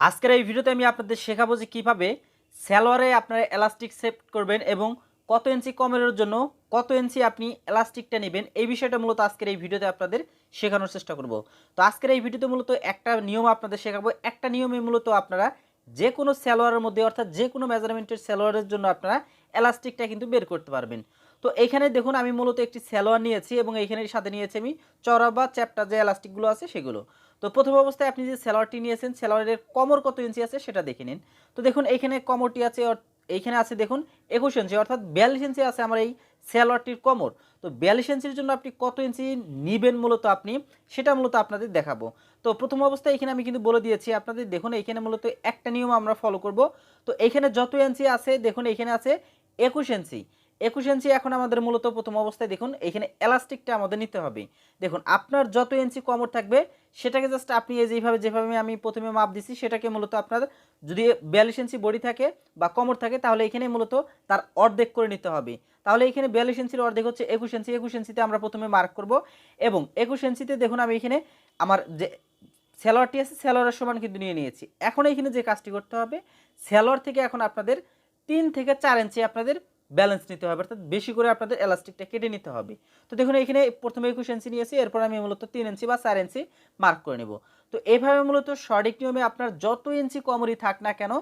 আজকের এই ভিডিওতে আমি আপনাদের শেখাবো যে কীভাবে স্যালোয়ারে আপনারা এলাস্টিক সেট করবেন এবং কত ইঞ্চি কমের জন্য কত ইঞ্চি আপনি এলাস্টিকটা নেবেন, এই বিষয়টা মূলত আজকের এই ভিডিওতে আপনাদের শেখানোর চেষ্টা করব। তো আজকের এই ভিডিওতে মূলত একটা নিয়ম আপনাদের শেখাবো, একটা নিয়মে মূলত আপনারা যে কোনো স্যালোয়ারের মধ্যে অর্থাৎ যে কোনো মেজারমেন্টের সালোয়ারের জন্য আপনারা এলাস্টিকটা কিন্তু বের করতে পারবেন। তো এখানে দেখুন আমি মূলত একটি স্যালোয়ার নিয়েছি এবং এখানের সাথে নিয়েছি আমি চড়া বা চ্যাপটা যে এলাস্টিকগুলো আছে সেগুলো। তো প্রথম অবস্থায় আপনি যে সালোয়ারটি নিয়েছেন সালোয়ারের কমর কত ইঞ্চি আছে সেটা দেখে নিন। তো দেখুন, এইখানে কমরটি আছে এইখানে আছে দেখুন একুশ ইঞ্চি, অর্থাৎ বিয়াল্লিশ ইঞ্চি আছে আমার এই স্যালোয়ারটির কমর। তো বিয়াল্লিশ ইঞ্চির জন্য আপনি কত ইঞ্চি নিবেন মূলত আপনি, সেটা মূলত আপনাদের দেখাবো। তো প্রথম অবস্থায় এখানে আমি কিন্তু বলে দিয়েছি আপনাদের, দেখুন এখানে মূলত একটা নিয়ম আমরা ফলো করব। তো এখানে যত ইঞ্চি আছে, দেখুন এখানে আছে একুশ ইঞ্চি। একুশ ইঞ্চি এখন আমাদের মূলত প্রথম অবস্থায় দেখুন এখানে এলাস্টিকটা আমাদের নিতে হবে। দেখুন, আপনার যত ইঞ্চি কমর থাকবে সেটাকে জাস্ট আপনি এই যেভাবে যেভাবে আমি প্রথমে মাপ দিছি, সেটাকে মূলত আপনার যদি বিয়াল্লিশ ইঞ্চি বডি থাকে বা কমর থাকে, তাহলে এখানে মূলত তার অর্ধেক করে নিতে হবে। তাহলে এখানে বিয়াল্লিশ ইঞ্চির অর্ধেক হচ্ছে একুশ ইঞ্চি। একুশ ইঞ্চিতে আমরা প্রথমে মার্ক করব এবং একুশ ইঞ্চিতে দেখুন আমি এখানে আমার যে স্যালোয়ারটি আছে স্যালোয়ারের সমান কিন্তু নিয়ে নিয়েছি। এখন এখানে যে কাজটি করতে হবে স্যালোয়ার থেকে এখন আপনাদের তিন থেকে চার ইঞ্চি আপনাদের ব্যালেন্স নিতে হবে, অর্থাৎ বেশি করে আপনাদের এলাস্টিকটা কেটে নিতে হবে। তো দেখুন, এখানে প্রথমে একুশ ইঞ্চি নিয়েছি, এরপর আমি মূলত তিন ইঞ্চি বা চার ইঞ্চি মার্ক করে নেব। তো এইভাবে মূলত সঠিক নিয়মে আপনার যত ইঞ্চি কমরি থাক না কেন,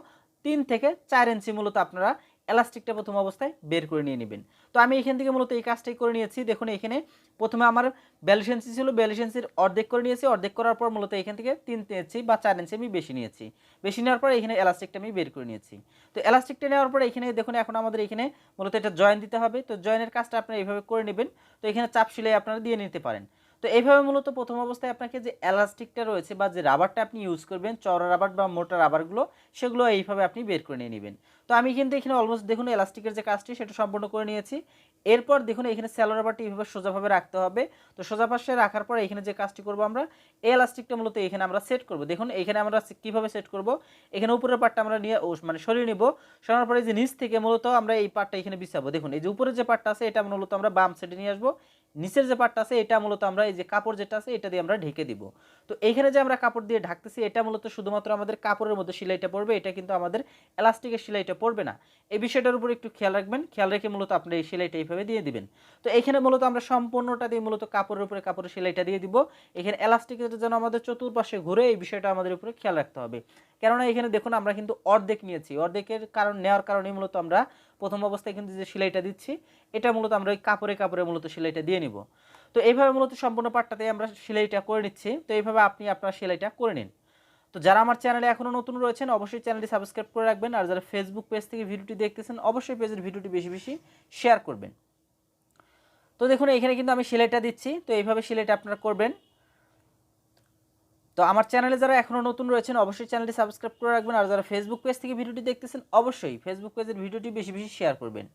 তিন থেকে চার ইঞ্চি মূলত আপনারা এলাস্টিকটা প্রথম অবস্থায় বের করে নিয়ে নেবেন। তো আমি এখান থেকে মূলত এই কাজটাই করে নিয়েছি। দেখুন, এখানে প্রথমে আমার বিয়াল্লিশ ইঞ্চি ছিল ইঞ্চির অর্ধেক করে নিয়েছি। অর্ধেক করার পর মূলত এখান থেকে তিন ইঞ্চি বা চার ইঞ্চি আমি বেশি নিয়েছি। বেশি নেওয়ার পর এখানে এলাস্টিকটা আমি বের করে নিয়েছি। তো এলাস্টিকটা নেওয়ার পর এখানে দেখুন, এখন আমাদের এখানে মূলত এটা জয়েন দিতে হবে। তো জয়েনের কাজটা আপনারা এইভাবে করে নেবেন। তো এখানে চাপ সিলাই আপনারা দিয়ে নিতে পারেন। তো এইভাবে মূলত প্রথম অবস্থায় আপনাকে যে এলাস্টিকটা রয়েছে বা যে রাবারটা আপনি ইউজ করবেন, চওড়া রাবার বা মোটা রাবারগুলো সেগুলো এইভাবে আপনি বের করে নিয়ে নেবেন। তো আমি কিন্তু এখানে অলমোস্ট দেখুন এলাস্টিকের যে কাজটি, সেটা সম্পূর্ণ করে নিয়েছি। এরপর দেখুন এখানে স্যালো রাবারটি এইভাবে সোজাভাবে রাখতে হবে। তো সোজা পাশে রাখার পর এখানে যে কাজটি করব আমরা, এই এলাস্টিকটা মূলত এখানে আমরা সেট করব। দেখুন এখানে আমরা কীভাবে সেট করব? এখানে উপরের পার্টটা আমরা নিয়ে মানে সরিয়ে নিব। সরানোর পরে যে নিচ থেকে মূলত আমরা এই পার্টটা এখানে বিছাবো। দেখুন এই যে উপরের যে পার্টটা আছে, এটা মূলত আমরা বাম সাইডে নিয়ে আসব। নিচের যে পার্টটা আছে, এটা মূলত আমরা এই যে কাপড় যেটা আছে, এটা দিয়ে আমরা ঢেকে দিব। তো এখানে যে আমরা কাপড় দিয়ে ঢাকতেছি, এটা মূলত শুধুমাত্র আমাদের কাপড়ের মধ্যে সেলাইটা পড়বে, এটা কিন্তু আমাদের এলাস্টিকের সেলাইটা পড়বে না। এই বিষয়টার উপর একটু খেয়াল রাখবেন, খেয়াল রেখে মূলত আপনি এই সেলাইটা এইভাবে দিয়ে দিবেন। তো এখানে মূলত আমরা সম্পূর্ণটা দিয়ে মূলত কাপড়ের উপরে কাপড়ের সেলাইটা দিয়ে দিব। এখানে এলাস্টিকের যেন আমাদের চতুর্পাশে ঘুরে এই বিষয়টা আমাদের উপরে খেয়াল রাখতে হবে। কেননা এখানে দেখুন, আমরা কিন্তু অর্ধেক নিয়েছি। অর্ধেকের কারণ, নেওয়ার কারণে মূলত আমরা প্রথম অবস্থায় কিন্তু যে সেলাইটা দিচ্ছি, এটা মূলত আমরা ওই কাপড়ে কাপড়ে মূলত সেলাইটা দিয়ে নিব। তো এইভাবে মূলত সম্পূর্ণ পাটটাতে আমরা সেলাইটা করে নিচ্ছি। তো এইভাবে আপনি আপনার সেলাইটা করে নিন। তো যারা আমার চ্যানেলে এখনও নতুন রয়েছেন, অবশ্যই চ্যানেলটি সাবস্ক্রাইব করে রাখবেন। আর যারা ফেসবুক পেজ থেকে ভিডিওটি দেখতেছেন, অবশ্যই পেজের ভিডিওটি বেশি বেশি শেয়ার করবেন। তো দেখুন, এখানে কিন্তু আমি সেলাইটা দিচ্ছি। তো এইভাবে সেলাইটা আপনারা করবেন। তো আমার চ্যানেলে যারা এখনও নতুন রয়েছেন, অবশ্যই চ্যানেলটি সাবস্ক্রাইব করে রাখবেন। আর যারা ফেসবুক পেজ থেকে ভিডিওটি দেখতেছেন, অবশ্যই ফেসবুক পেজের ভিডিওটি বেশি বেশি শেয়ার করবেন।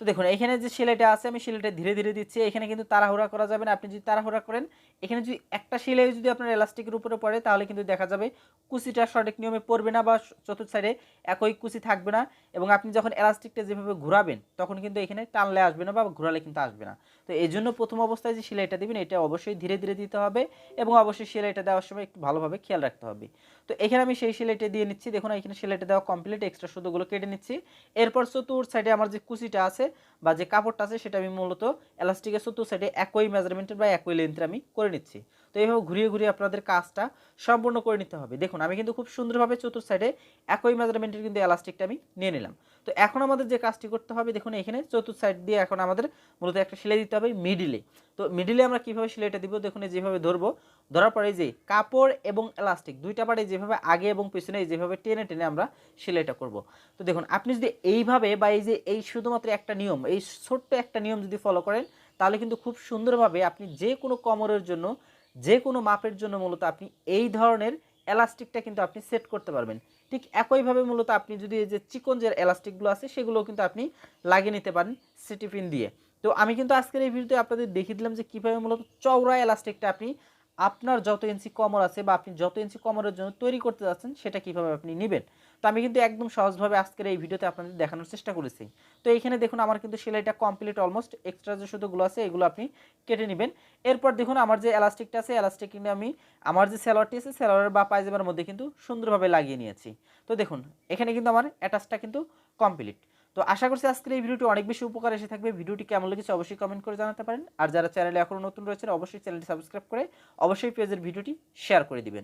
তো দেখুন, এখানে যে সেলাইটা আছে, আমি সেলাইটা ধীরে ধীরে দিচ্ছি। এখানে কিন্তু তাড়াহুড়া করা যাবে না। আপনি যদি তাড়াহুড়া করেন, এখানে যদি একটা সেলাই যদি আপনার এলাস্টিকের উপরে পড়ে, তাহলে কিন্তু দেখা যাবে কুচিটা সঠিক নিয়মে পড়বে না বা চতুর্থ সাইডে একই কুচি থাকবে না। এবং আপনি যখন এলাস্টিকটা যেভাবে ঘোরাবেন, তখন কিন্তু এখানে টানলে আসবে না বা ঘোরালে কিন্তু আসবে না। তো এই জন্য প্রথম অবস্থায় যে সেলাইটা দিবেন, এটা অবশ্যই ধীরে ধীরে দিতে হবে এবং অবশ্যই সেলাইটা দেওয়ার সময় একটু ভালোভাবে খেয়াল রাখতে হবে। তো এখানে আমি সেই সেলাইটা দিয়ে নিচ্ছি। দেখুন, এখানে সেলাইটা দেওয়া কমপ্লিট এক্সট্রা সুতোগুলো কেটে নিচ্ছি। এরপর চতুর্থ সাইডে আমার যে কুচিটা আছে বা যে কাপড়টা আছে সেটা আমি মূলত এলাস্টিকের চতুর্থ সাইডে একই মেজারমেন্টের বা একই লেন্থের আমি করে নিচ্ছি। তো এইভাবে ঘুরিয়ে ঘুরিয়ে আপনাদের কাজটা সম্পূর্ণ করে নিতে হবে। দেখুন, আমি কিন্তু খুব সুন্দরভাবে চতুর্থ সাইডে একই মেজারমেন্টের কিন্তু এলাস্টিকটা আমি নিয়ে নিলাম। তো এখন আমাদের যে কাজটি করতে হবে, দেখুন এখানে চতুর্থ সাইড দিয়ে এখন আমাদের মূলত একটা সেলাই দিতে হবে মিডিলে তো মিডিলে আমরা কীভাবে সেলাইটা দিব, দেখুন যেভাবে ধরবো, ধরার পরে যে কাপড় এবং এলাস্টিক দুইটা পারে যেভাবে আগে এবং পিছনে যেভাবে টেনে টেনে আমরা সেলাইটা করব। তো দেখুন, আপনি যদি এইভাবে বা এই যে এই শুধুমাত্র একটা নিয়ম, এই ছোট্ট একটা নিয়ম যদি ফলো করেন, তাহলে কিন্তু খুব সুন্দরভাবে আপনি যে কোনো কমরের জন্য, যে কোনো মাপের জন্য মূলত আপনি এই ধরনের এলাস্টিকটা কিন্তু আপনি সেট করতে পারবেন। ঠিক একইভাবে মূলত আপনি যদি এই যে চিকন যে এলাস্টিকগুলো আছে সেগুলোও কিন্তু আপনি লাগিয়ে নিতে পারেন সিটিপিন দিয়ে। তো আমি কিন্তু আজকের এই ভিডিওতে আপনাদের দেখিয়ে দিলাম যে কীভাবে মূলত চওড়া এলাস্টিকটা আপনি আপনার যত ইঞ্চি কমর আছে বা আপনি যত ইঞ্চি কমরের জন্য তৈরি করতে যাচ্ছেন, সেটা কীভাবে আপনি নেবেন? তো আমি কিন্তু একদম সহজভাবে আজকের এই ভিডিওতে আপনাদের দেখানোর চেষ্টা করেছি। তো এইখানে দেখুন, আমার কিন্তু সেলাইটা কমপ্লিট অলমোস্ট এক্সট্রা যে সুতোগুলো আছে, এগুলো আপনি কেটে নেবেন। এরপর দেখুন, আমার যে এলাস্টিকটা আছে এলাস্টিক কিন্তু আমি আমার যে স্যালোয়ারটি আছে স্যালোয়ারের বা পায়জামার মধ্যে কিন্তু সুন্দরভাবে লাগিয়ে নিয়েছি। তো দেখুন, এখানে কিন্তু আমার অ্যাটাচটা কিন্তু কমপ্লিট তো আশা করছি আজকের এই ভিডিওটি অনেক বেশি উপকার এসে থাকবে। ভিডিওটি কেমন লেগেছে অবশ্যই কমেন্ট করে জানাতে পারেন। আর যারা চ্যানেলে এখনও নতুন রয়েছেন, অবশ্যই চ্যানেলটি সাবস্ক্রাইব করে অবশ্যই পেজের ভিডিওটি শেয়ার করে দিবেন।